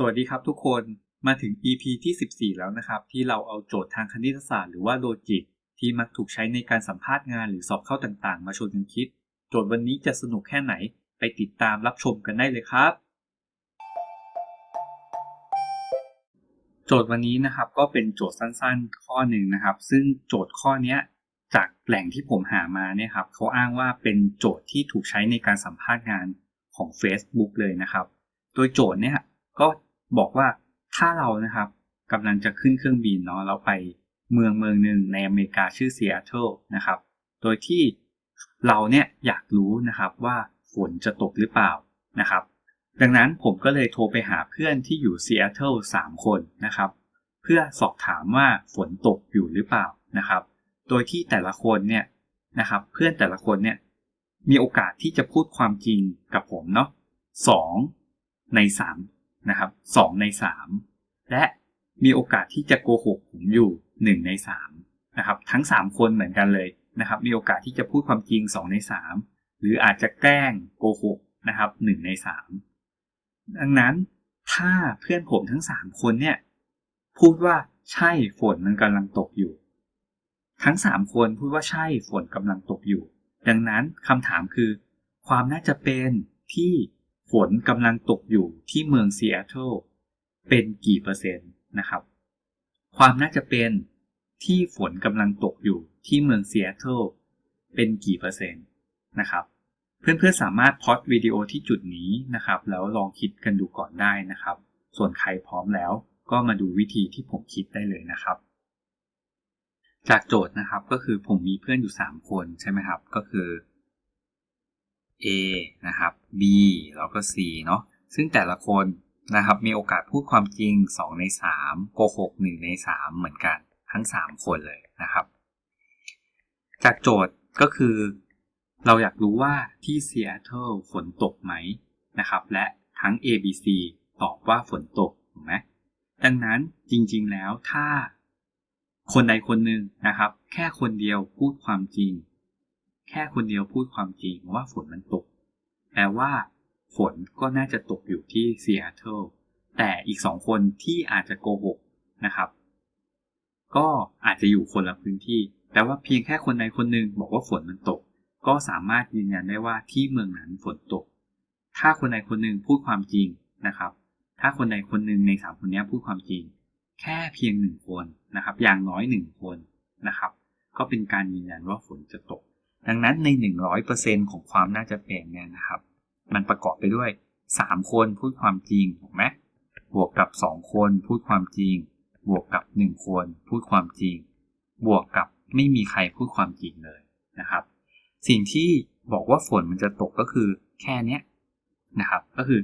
สวัสดีครับทุกคนมาถึง EP ที่ 14 แล้วนะครับ ที่เราเอาโจทย์ทางคณิตศาสตร์หรือว่าโลจิกที่มักถูกใช้ในการสัมภาษณ์งานหรือสอบเข้าต่างๆ มาชวนกันคิด โจทย์วันนี้จะสนุกแค่ไหน ไปติดตามรับชมกันได้เลยครับ โจทย์วันนี้นะครับก็เป็นโจทย์สั้นๆ ข้อหนึ่งนะครับ ซึ่งโจทย์ข้อนี้จากแหล่งที่ผมหามาเนี่ยครับเขาอ้างว่าเป็นโจทย์ที่ถูกใช้ในการสัมภาษณ์งานของ Facebook เลยนะครับ โดยโจทย์เนี่ยก็ บอกว่าถ้าเรานะครับกำลังจะขึ้นเครื่องบินเนาะเราไปเมืองเมืองหนึ่งในอเมริกาชื่อซีแอตเทิลนะครับ โดยที่เราเนี่ยอยากรู้นะครับว่าฝนจะตกหรือเปล่านะครับ ดังนั้นผมก็เลยโทรไปหาเพื่อนที่อยู่ซีแอตเทิลสามคนนะครับ เพื่อสอบถามว่าฝนตกอยู่หรือเปล่านะครับ โดยที่แต่ละคนเนี่ยนะครับ เพื่อนแต่ละคนเนี่ยมีโอกาสที่จะพูดความจริงกับผมเนาะสองในสาม นะครับสองในสามและมีโอกาสที่จะโกหกผมอยู่หนึ่งในสามนะครับทั้งสามคนเหมือนกันเลยนะครับมีโอกาสที่จะพูดความจริงสองในสามหรืออาจจะแกล้งโกหกนะครับหนึ่งในสามดังนั้นถ้าเพื่อนผมทั้งสามคนเนี่ยพูดว่าใช่ฝนมันกำลังตกอยู่ ทั้งสามคนพูดว่าใช่ฝนกำลังตกอยู่ ดังนั้นคำถามคือ ความน่าจะเป็นที่ ฝนกำลังตกอยู่ที่เมืองซีแอตเทิลเป็นกี่เปอร์เซ็นต์นะครับ ความน่าจะเป็นที่ฝนกำลังตกอยู่ที่เมืองซีแอตเทิลเป็นกี่เปอร์เซ็นต์นะครับ เพื่อนๆสามารถพอดวิดีโอที่จุดนี้นะครับ แล้วลองคิดกันดูก่อนได้นะครับ ส่วนใครพร้อมแล้วก็มาดูวิธีที่ผมคิดได้เลยนะครับ จากโจทย์นะครับก็คือผมมีเพื่อนอยู่ 3 คนใช่ไหมครับ ก็คือ A นะครับ B แล้วก็ C เนาะซึ่งแต่ละคนนะครับมีโอกาสพูดความจริง 2 ใน 3 โกหก 1 ใน 3 เหมือนกันทั้ง 3 คนเลยนะครับ จากโจทย์ก็คือ เราอยากรู้ว่าที่ซีแอตเทิลฝนตกไหมนะครับ และทั้ง A B C ตอบว่าฝนตกถูกไหมดังนั้นจริงๆแล้วถ้าคนใดคนหนึ่งนะครับ แค่คนเดียวพูดความจริง แค่คนเดียวพูดความจริงว่าฝนมันตก แปลว่า ฝนก็น่าจะตกอยู่ที่ซีแอตเทิลแต่อีกสองคนที่อาจจะโกหกนะครับ ก็อาจจะอยู่คนละพื้นที่ แต่ว่าเพียงแค่คนใดคนหนึ่งบอกว่าฝนมันตก ก็สามารถยืนยันได้ว่าที่เมืองนั้นฝนตก ถ้าคนใดคนหนึ่งพูดความจริงนะครับ ถ้าคนใดคนหนึ่งในสามคนนี้พูดความจริง แค่เพียงหนึ่งคนนะครับ อย่างน้อยหนึ่งคนนะครับ ก็เป็นการยืนยันว่าฝนจะตก ดังนั้นใน 100%ของความน่าจะเป็นเนี่ยนะครับ มันประกอบไปด้วย 3 คนพูดความจริงถูกไหมบวกกับ 2 คนพูดความจริง บวกกับ 1 คนพูดความจริง บวกกับไม่มีใครพูดความจริงเลยนะครับ สิ่งที่บอกว่าฝนมันจะตกก็คือแค่นี้นะครับ ก็คือ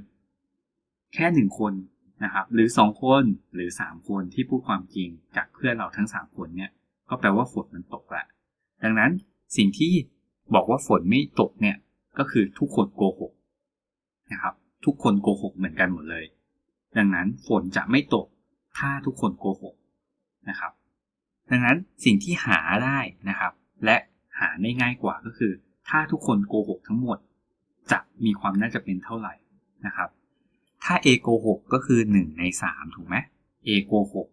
แค่หนึ่งคนนะครับ หรือ2คนหรือ3คนที่พูดความจริงจากเพื่อนเราทั้ง3คนเนี่ย ก็แปลว่าฝนมันตกแหละดังนั้น สิ่งที่บอกว่าฝนไม่ตกเนี่ยก็คือทุกคนโกหกนะครับ ทุกคนโกหกเหมือนกันหมดเลย ดังนั้นฝนจะไม่ตกถ้าทุกคนโกหกนะครับ ดังนั้นสิ่งที่หาได้นะครับ และหาได้ง่ายกว่าก็คือ ถ้าทุกคนโกหกทั้งหมด จะมีความน่าจะเป็นเท่าไหร่นะครับ ถ้า A โกหกก็คือ 1 ใน 3 ถูกไหม A โกหก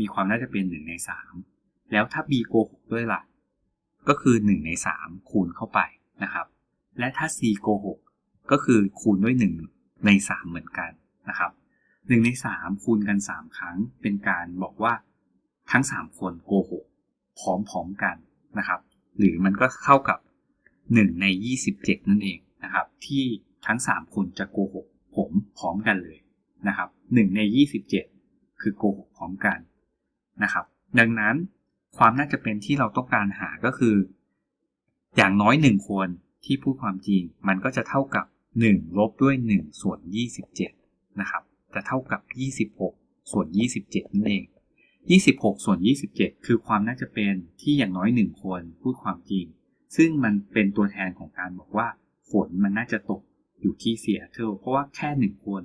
มีความน่าจะเป็น 1 ใน 3 แล้วถ้า B โกหกด้วยล่ะ ก็คือ 1 ใน 3 คูณเข้าไปนะครับ และถ้า c โกหกก็คือคูณด้วย 1 ใน 3 เหมือนกันนะครับ1ใน 3 คูณกัน 3 ครั้ง เป็นการบอกว่าทั้ง 3 คนโกหกพร้อมๆกันนะครับ หรือมันก็เข้ากับ 1 ใน 27 นั่นเองนะครับ ที่ทั้ง 3 คนจะโกหกผมพร้อมกันเลยนะครับ1ใน 27 คือโกหกพร้อมกันนะครับ ดังนั้น ความน่าจะเป็นที่เราต้องการหาก็คือ อย่างน้อยหนึ่งคนที่พูดความจริง มันก็จะเท่ากับ1ลบด้วย1ส่วน27นะครับ จะเท่ากับ 26 ส่วน 27 นั่นเอง 26 ส่วน 27 คือความน่าจะเป็นที่อย่างน้อย 1 คนพูดความจริง ซึ่งมันเป็นตัวแทนของการบอกว่า ฝนมันน่าจะตกอยู่ที่เซีแอตเทลเพราะว่าแค่หนึ่งคน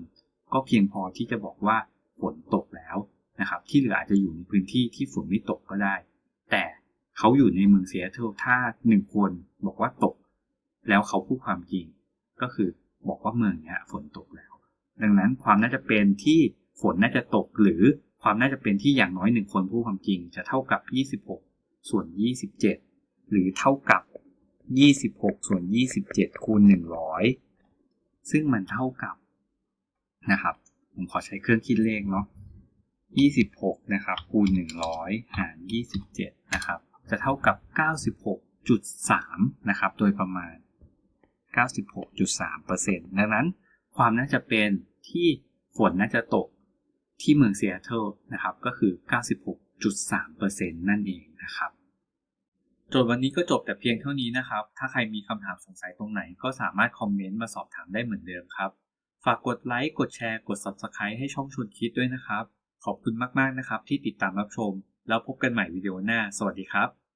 ก็เพียงพอที่จะบอกว่าฝนตกแล้วนะครับ ที่เหลืออาจจะอยู่ในพื้นที่ที่ฝนไม่ตกก็ได้ แต่เขาอยู่ในเมืองเซียเทิลถ้าหนึ่งคนบอกว่าตก แล้วเขาพูดความจริง ก็คือบอกว่าเมืองนี้ฝนตกแล้ว ดังนั้นความน่าจะเป็นที่ฝนน่าจะตกหรือความน่าจะเป็นที่อย่างน้อยหนึ่งคนพูดความจริง จะเท่ากับ 26 ส่วน 27 หรือเท่ากับ 26 ส่วน 27 คูณ 100 ซึ่งมันเท่ากับนะครับ ผมขอใช้เครื่องคิดเลขเนาะ 26 นะครับคูณ 100 หาร 27 นะครับ จะเท่ากับ 96.3 นะครับ โดยประมาณ 96.3%ดังนั้นความน่าจะเป็นที่ฝนน่าจะตกที่เมืองเซีแอตเทิลนะครับ ก็คือ 96.3%นั่นเองนะครับโจทย์วันนี้ก็จบแต่เพียงเท่านี้นะครับ ถ้าใครมีคำถามสงสัยตรงไหนก็สามารถคอมเมนต์มาสอบถามได้เหมือนเดิมครับ ฝากกดไลค์ กดแชร์ กด Subscribe ให้ช่องชวนคิดด้วยนะครับ ขอบคุณมากๆนะครับที่ติดตามรับชม แล้วพบกันใหม่วิดีโอหน้า สวัสดีครับ